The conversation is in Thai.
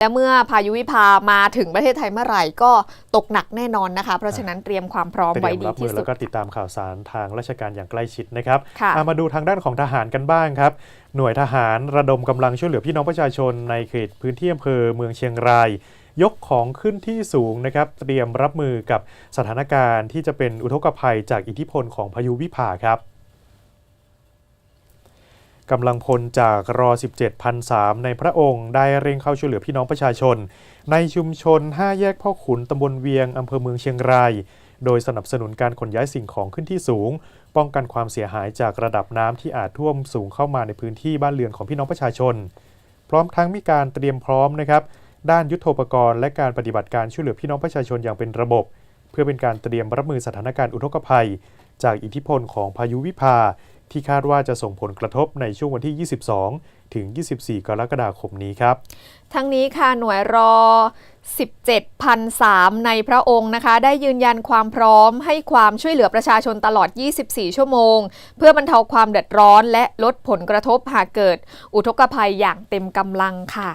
และเมื่อพายุวิภามาถึงประเทศไทยเมื่อไหร่ก็ตกหนักแน่นอนนะคะ เพราะฉะนั้นเตรียมความพร้อมเตรีไว้ยมดีรับมืที่อสุแล้ดวก็ติดตามข่าวสารทางราชการอย่างใกล้ชิดนะครับค่ะอะมาดูทางด้านของทหารกันบ้างครับ หน่วยทหารระดมกำลังช่วยเหลือพี่น้องประชาชนในเขตพื้นที่อำเภอเมืองเชียงราย ยกของขึ้นที่สูงนะครับ เตรียมรับมือกับสถานการณ์ที่จะเป็นอุทกภัยจากอิทธิพลของพายุวิภาครับ กำลังพลจากรอ 17 พันสามในพระองค์ได้เร่งเข้าช่วยเหลือพี่น้องประชาชน ในชุมชน 5 แยกพ่อขุนตำบลเวียงอำเภอเมืองเชียงราย โดยสนับสนุนการขนย้ายสิ่งของขึ้นที่สูง ป้องกันความเสียหายจากระดับน้ำที่อาจท่วมสูงเข้ามาในพื้นที่บ้านเรือนของพี่น้องประชาชน พร้อมทั้งมีการเตรียมพร้อมนะครับด้านยุทธปกรณ์และการปฏิบัติการช่วยเหลือพี่น้องประชาชนอย่างเป็นระบบ เพื่อเป็นการเตรียมรับมือสถานการณ์อุทกภัย จากอิทธิพลของพายุวิภา ที่คาดว่าจะส่งผลกระทบในช่วงวันที่ 22 ถึง 24 กรกฎาคมนี้ครับ ทั้งนี้ค่ะหน่วยรอ 17,003 ในพระองค์นะคะ ได้ยืนยันความพร้อมให้ความช่วยเหลือประชาชนตลอด 24 ชั่วโมง เพื่อบรรเทาความเดือดร้อน และลดผลกระทบหากเกิด อุทกภัยอย่างเต็มกำลังค่ะ